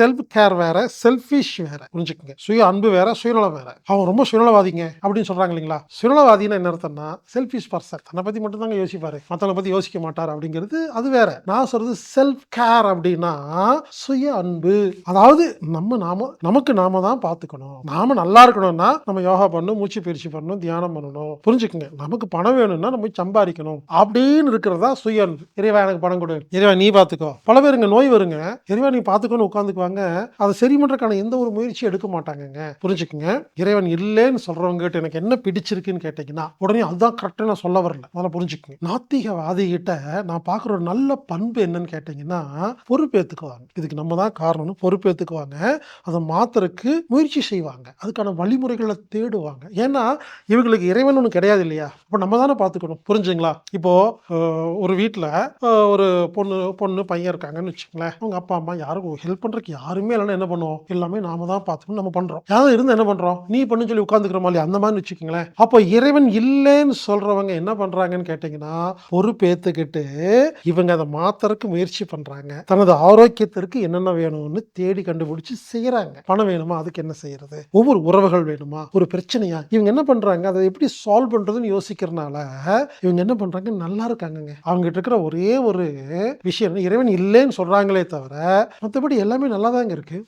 Self care வேற selfish வேற. புரிஞ்சுக்கங்க. சுய அன்பு வேற சுயநலம் வேற. அவங்க ரொம்ப சுயநலவாதிங்க அப்படின்னு சொல்றாங்க இல்லைங்களா? சுயநலவாதின்னு என்ன அர்த்தம்னா செல்ஃபிஷ் பர்சன் தன்னை பத்தி மட்டும் தாங்க யோசிப்பாரு. மற்றவங்களை பத்தி யோசிக்க மாட்டார் அப்படிங்கிறது அது வேற. நான் சொல்றது செல்ஃப் கேர் அப்படின்னா சுய அன்பு. அதாவது நம்ம நாம நமக்கு நாம தான் பார்த்துக்கணும் நாம நல்லா இருக்கணும்னா நம்ம யோகா பண்ணணும் மூச்சு பயிற்சி பண்ணணும் தியானம் பண்ணணும். புரிஞ்சுக்கங்க. நமக்கு பணம் வேணும்னா நம்ம சம்பாதிக்கணும். அப்படின்னு இருக்கிறதா சுய அன்பு. இறைவா எனக்கு பணம் கொடு. இறைவா நீ பார்த்துக்கோ பல பேருங்க நோய் வருங்க. இறைவா நீ பார்த்துக்கோன்னு உட்காந்துக்குவாங்க அதை சரி பண்றதுக்கான எந்த ஒரு முயற்சியும் எடுக்க மாட்டாங்கங்க. புரிஞ்சுக்குங்க? இறைவன் இல்லைன்னு சொல்றவங்க கிட்ட எனக்கு என்ன பிடிச்சிருக்குன்னு கேட்டீங்கன்னா உடனே அதுதான் கரெக்டாக நான் சொல்ல வரல. அதெல்லாம் புரிஞ்சுக்குங்க. நாத்திகவாதி கிட்ட நான் பார்க்குற ஒரு நல்ல பண்பு என்னன்னு கேட்டீங்கன்னா பொறுப்பேற்றுக்குவாங்க இதுக்கு நம்ம தான் காரணம்னு பொறுப்பேற்றுக்குவாங்க அதை மாத்துறதுக்கு முயற்சி செய்வாங்க. அதுக்கான வழிமுறைகளை தேடுவாங்க. ஏன்னா இவங்களுக்கு இறைவன் ஒன்று கிடையாது இல்லையா? அப்போ நம்ம தானே பார்த்துக்கணும். புரிஞ்சுங்களா? இப்போ ஒரு வீட்டில் ஒரு பொண்ணு பொண்ணு பையன் இருக்காங்கன்னு வச்சுங்களேன் அவங்க அப்பா அம்மா யாருக்கும் ஹெல்ப் பண்ணுறதுக்கு யாருமே இல்லைன்னா என்ன பண்ணுவோம்? எல்லாமே நாம தான் பார்த்துக்கணும் நம்ம பண்றோம். யாரும் இருந்து என்ன பண்றோம்? நீ பண்ணு சொல்லி உட்காந்துக்கிற மாதிரி அந்த மாதிரி வச்சுக்கோங்களேன். அப்போ இறைவன் இல்லைன்னு சொல்றவங்க என்ன பண்றாங்கன்னு கேட்டிங்கன்னா பொறுப்பேத்துக்கிட்டு இவங்க அதை மாத்தறதுக்கு முயற்சி பண்றாங்க. தனது ஆரோக்கியத்திற்கு என்னென்ன வேணும்னு தேடி கண்டுபிடிச்சு செய்யறாங்க பணம் வேணுமா? அதுக்கு என்ன செய்யறது? ஒவ்வொரு உறவுகள் வேணுமா? ஒரு பிரச்சனையா? இவங்க என்ன பண்றாங்க? அதை எப்படி சால்வ் பண்றதுன்னு யோசிக்கிறனால இவங்க என்ன பண்றாங்க? நல்லா இருக்காங்கங்க. அவங்க கிட்ட இருக்கிற ஒரே ஒரு விஷயம் இறைவன் இல்லைன்னு சொல்றாங்களே தவிர மற்றபடி எல்லாமே நல்லா தாங்க இருக்குது